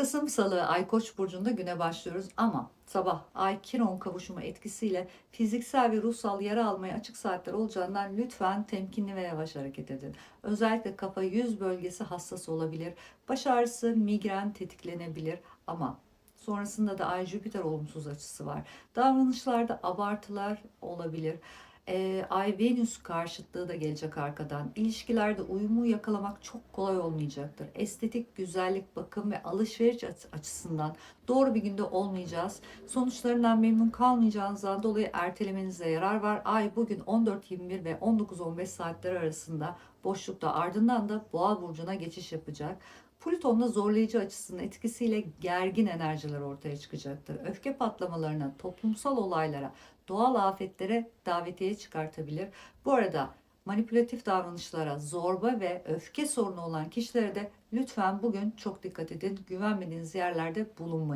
Kasım Salı Ay Koç burcunda güne başlıyoruz ama sabah Ay Kiron kavuşumu etkisiyle fiziksel ve ruhsal yara almaya açık saatler olacağından lütfen temkinli ve yavaş hareket edin. Özellikle kafa yüz bölgesi hassas olabilir. Baş ağrısı, migren tetiklenebilir ama sonrasında da Ay Jüpiter olumsuz açısı var. Davranışlarda abartılar olabilir. Ee, Ay Venüs karşıtlığı da gelecek arkadan. İlişkilerde uyumu yakalamak çok kolay olmayacaktır. Estetik, güzellik, bakım ve alışveriş açı- açısından doğru bir günde olmayacağız. Sonuçlarından memnun kalmayacağınızdan dolayı ertelemenize yarar var. Ay bugün 14-21 ve 19-15 saatler arasında boşlukta ardından da Boğa burcuna geçiş yapacak. Plüton'da zorlayıcı açısının etkisiyle gergin enerjiler ortaya çıkacaktır. Öfke patlamalarına, toplumsal olaylara, doğal afetlere davetiye çıkartabilir. Bu arada manipülatif davranışlara, zorba ve öfke sorunu olan kişilere de lütfen bugün çok dikkat edin. Güvenmediğiniz yerlerde bulunmayın.